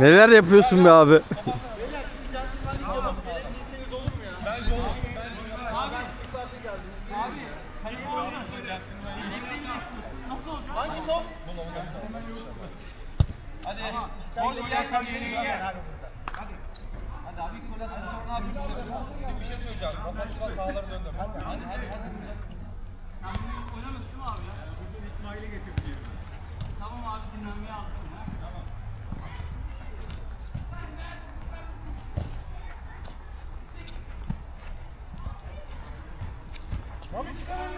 Neler yapıyorsun be abi? Vamos.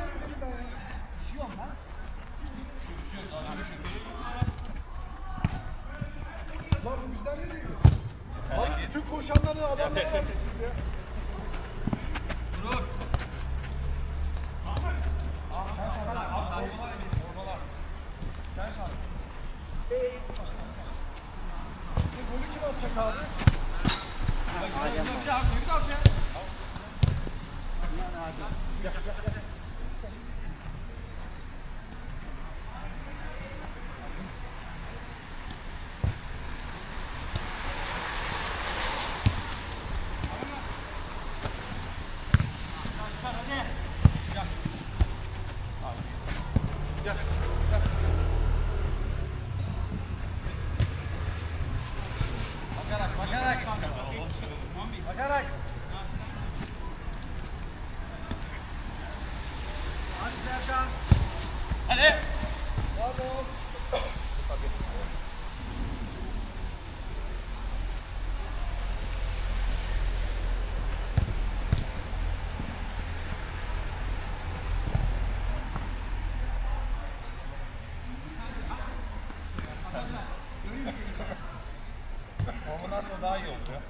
daha iyi olur ya.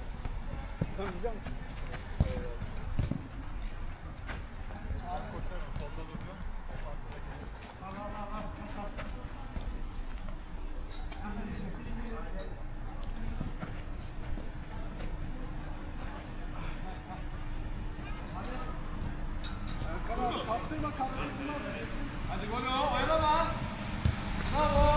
Söyleyeceğim. Hadi golü oyalama. Bravo.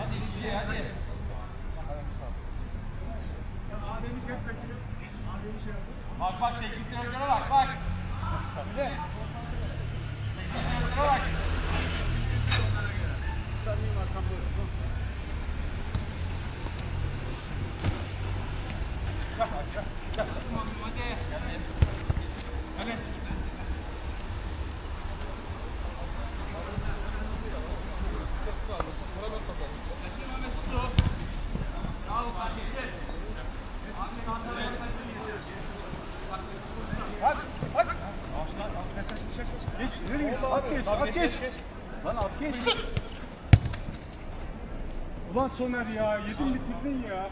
Hadi izle hadi. Ya Adem'i tek kaçırıyor. Adem'i şey yapıyor. Bak bak teknik direktöre bak bak. Bir de. Teknik direktöre bak. Tanıyım arkamda. Geç geç. Lan at geç. Ulan Soner ya yedin bitirdin ya.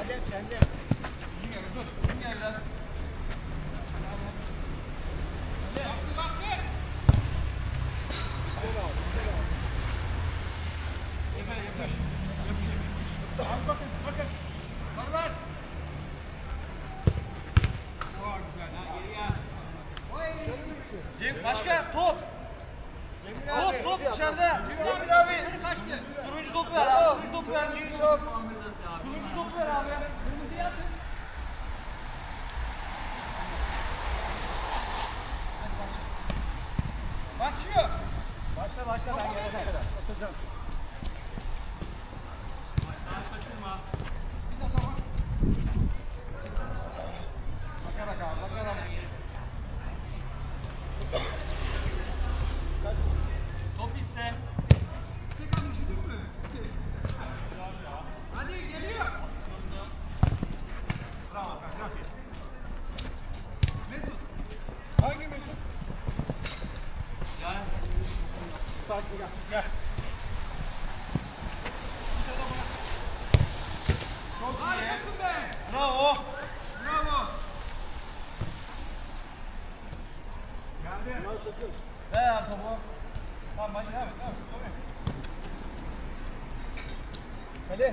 Adem sende. başla ben gelene kadar. Hadi.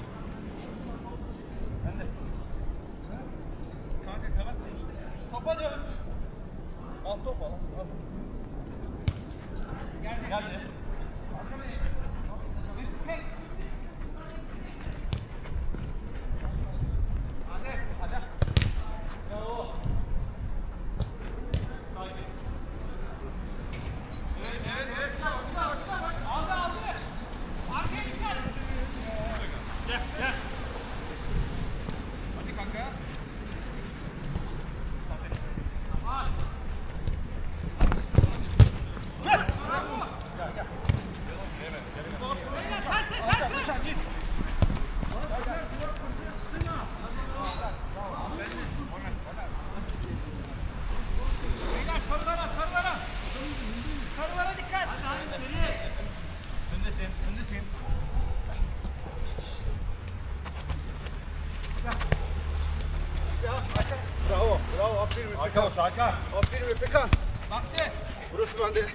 Hakan. Aferin Efekan. Vakti. Burası bende.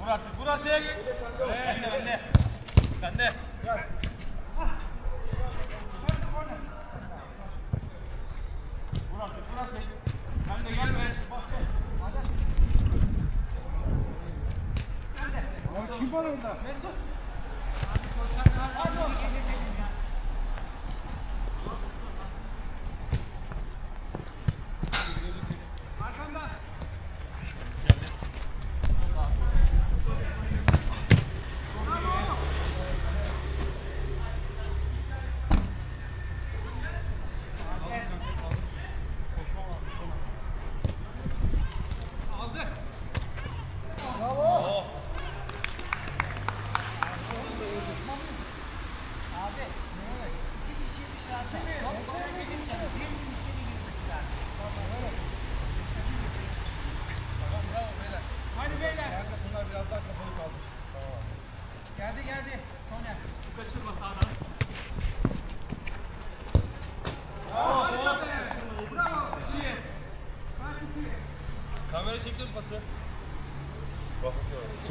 Vur artık, vur artık. Evet.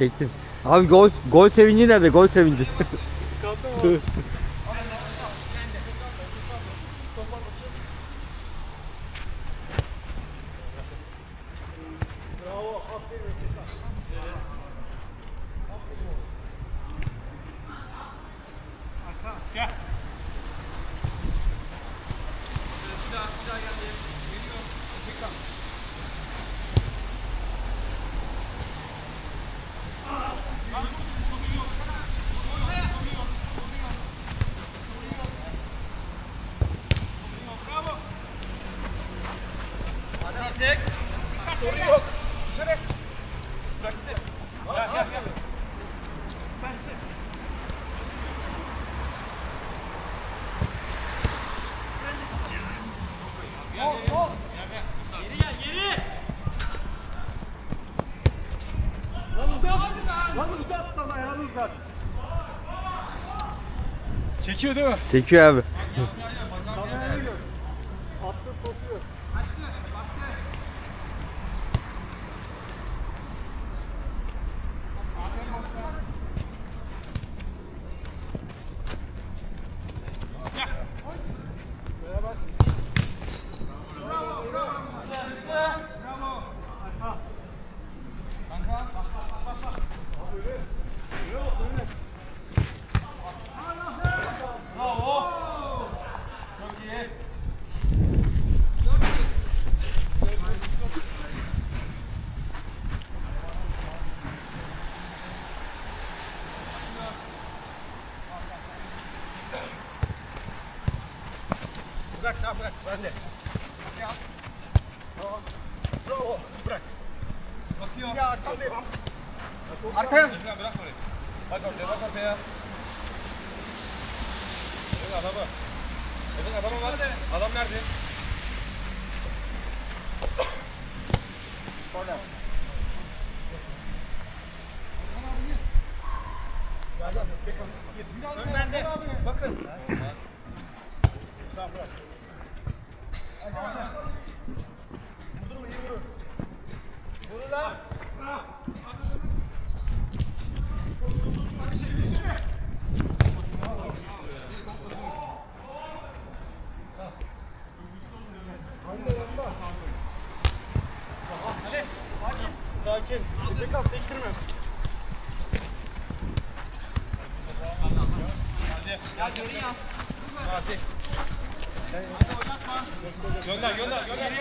Çektim. Abi gol gol sevinci nerede? Gol sevinci. C'est cube. Bırak tamam bırak ben de. Ya. Tamam. Bravo bırak. Bakıyor. Ya arkadayım. Arkaya. Bırak bırak orayı. Bak ortaya bak ortaya. Evet adamı. Evet adamı var. Adam nerede? Ön bende. Bakın. Vur lan. Sakin. Tekrar değiştirme. Fatih. Gönder gönder gönder.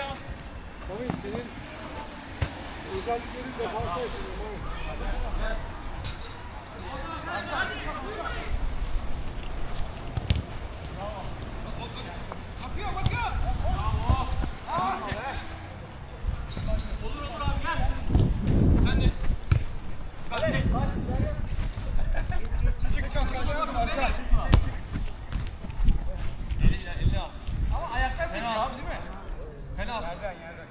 Çık çık çık. Arka. Ama ayaktan sekiyor abi değil mi? Yerden yerden.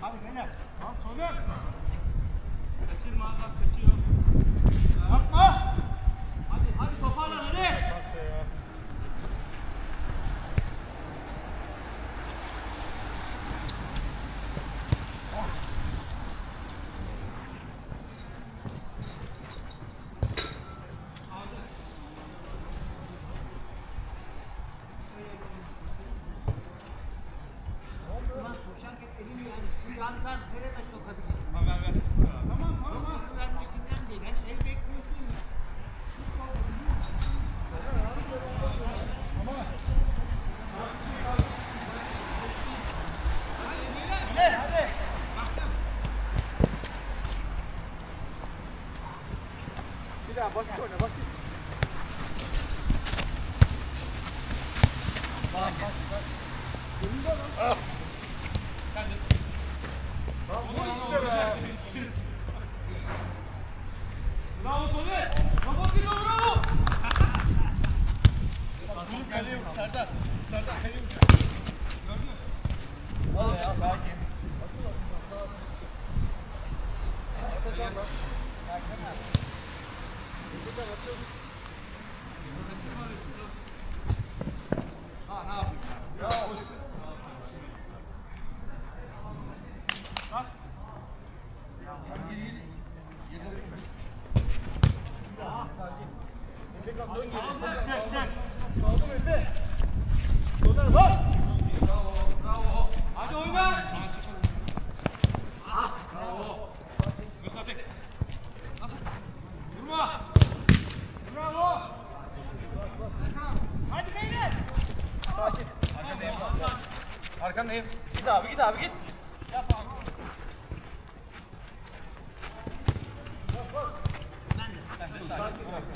Hadi beyler. Kaçırma bak kaçıyor. Yapma. Hadi hadi toparlan hadi. Tamam ver ver. Bir daha basit oyna basit. Bravo Çek çek. Kaldım Efe. Soner bak. Bravo bravo. Hadi oyna. Ah bravo. Müsaade. Durma. Bravo. Hadi beyler. Sakin. Arkandayım. Arkandayım. Git abi git abi git. Yap abi. Bak bak. Sen de sakin. Sakin.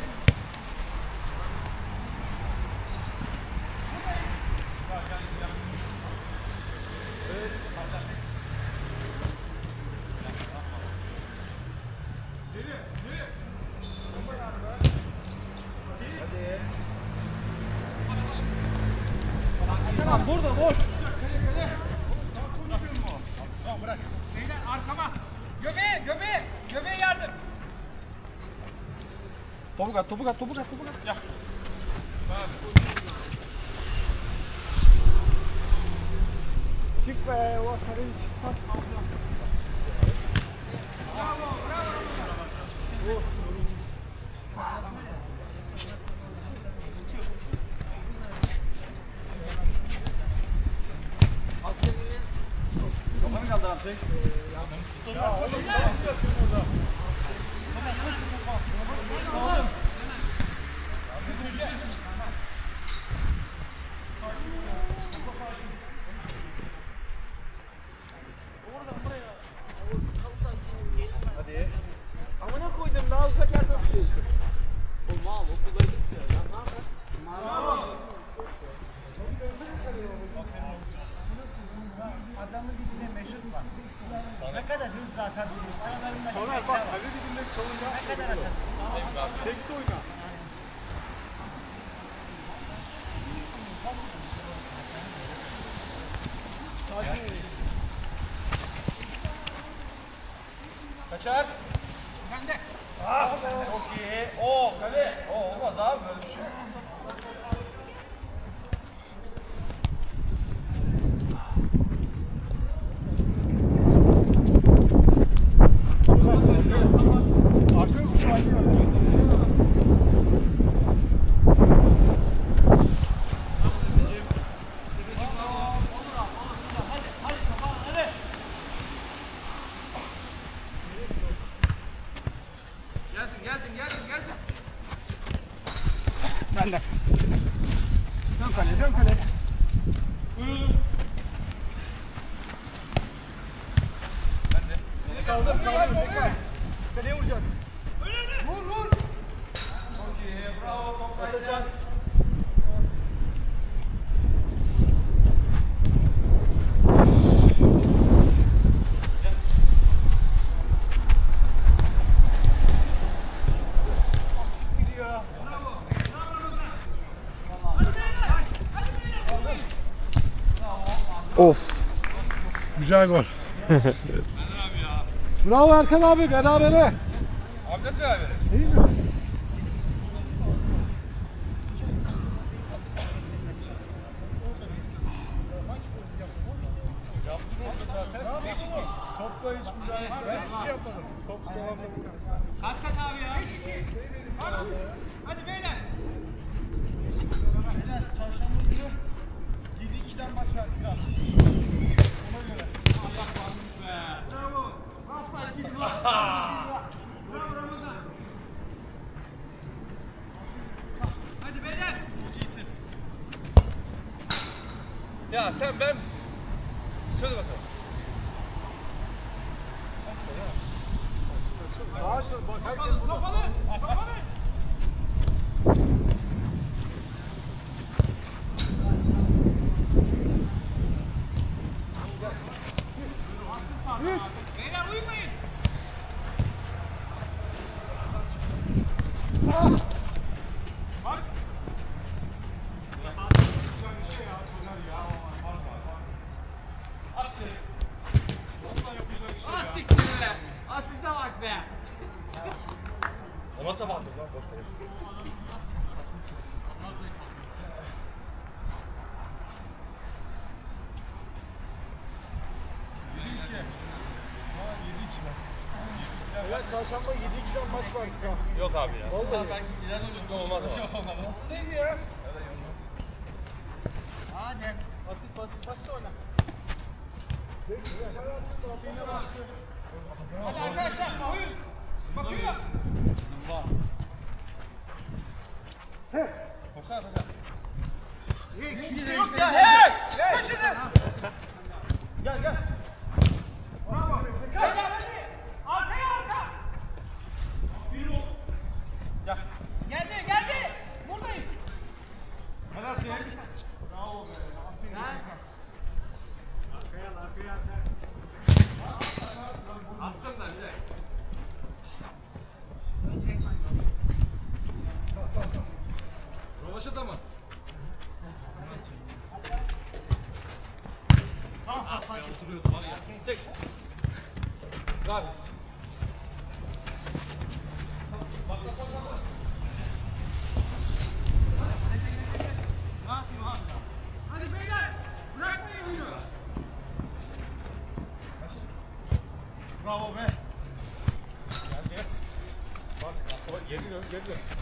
Tamam burada boş. Tamam bırak. Beyler arkama. Göbeğe, göbeğe. Göbeğe yardım. Topuk at, topuk at, topuk at, topuk at. Ya. Çık be. O karın çık. Kafanı شاف Of. Güzel gol. Bravo Erkan abi, berabere. Abdest beraber. Topla hiç müdahale Ben hiç şey yapmadım. Top sağlamda Kaç kaç abi ya? Hadi beyler. Beyler, çarşamba günü 7-2'den maç var kral. Ona göre. Bravo. Rafa Silva. Bravo Ramazan. Hadi beyler. Çok iyisin. Ya sen ben misin? Söyle bakalım. Çal bak herkes Kapalı, kapalı, kapalı. Beyler uyumayın. Ah siktir be. Asiste bak be. O nasıl bağlı lan? Ya çarşamba 7-2'den maç var. Yok abi ya. Vallahi ben ileride şimdi olmaz ama. Neydi ya? Hadi arkadaşlar oyun. Bakıyor. Koşar hocam. Kimse yok ya. Hey! Koşun. Gel gel. Arkaya arka. Geldi geldi. Buradayız. Helal Cenk. Attım da bir de. Rovaşata mı? Oturuyordu var ya. Çek. Abi. Bak bak bak bak. Bravo be. Geldi. Bak, bak geri dön, geri dön.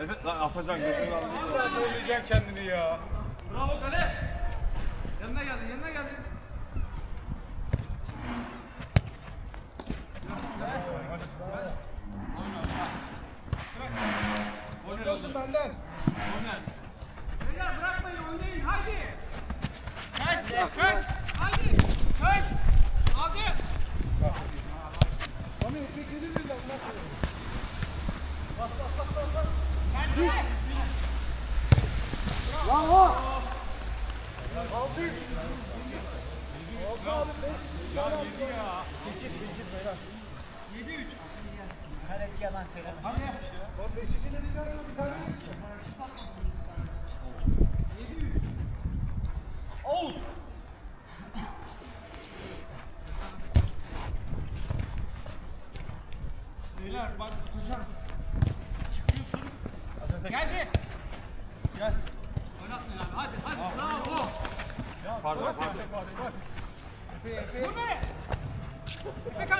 Evet lan Afacan gözünü aldı. Biraz söyleyeceksin kendini ya. Bravo kale. Yanına geldin, yanına geldin. Nasıl benden? Beyler bırakmayın, oynayın, haydi. Kaç, kaç. Haydi, kaç. Hadi. Ama öpek gelir mi lan? Nasıl? Geldi. Bravo. Altı üç. Altı abi sen. Ya yedi ya. Sekiz, sekiz beyler. Yedi üç. Kaleci yalan söylemez. Hani yapmış ya? Lan beşinci ne diyeceğim bir tane? Oğuz. Beyler bak tutacağım. Geldi. Gel. Oynatmayın abi. Hadi hadi. Bravo. Pardon, pardon. Bu ne? Pekan dikkat. Bak. Aferin sana ulan, aferin. Hadi vur, vur, vur. Kale Geldi. Bırak ya sağlıyordum be. Ortaya, ortaya, ortaya. Rüstam. Rüstam, tek, tek, tek, tek.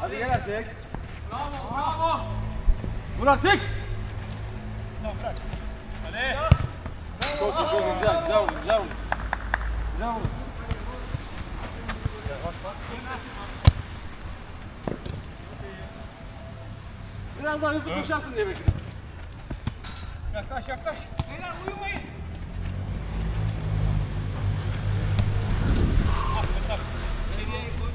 Hadi gel artık. Bravo. Bravo. Vur artık. Hadi. Çok çok çok güzel güzel vur güzel vur. Güzel vur. Biraz daha hızlı koşarsın diye bekledim. Yaklaş yaklaş. Beyler uyumayın. Geriye koş.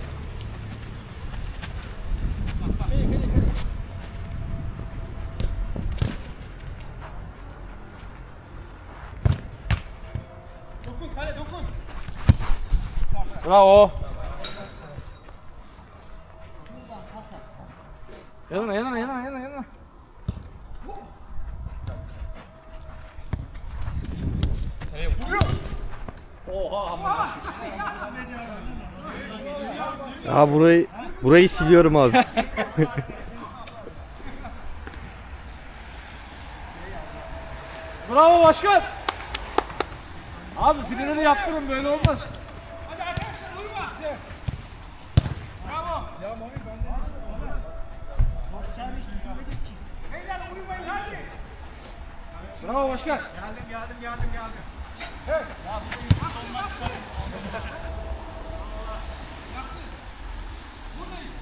Dokun kale dokun. Bravo. Yanına yanına yanına yanına yanına. Ya burayı burayı siliyorum abi. Bravo başkan. Abi finali yaptırın böyle olmaz. Hadi arkadaşlar uyuma. Bravo. Ya Mami ben de. Beyler uyumayın hadi. Bravo başkan. Geldim geldim geldim geldim. Hey. Buradayız. Abi.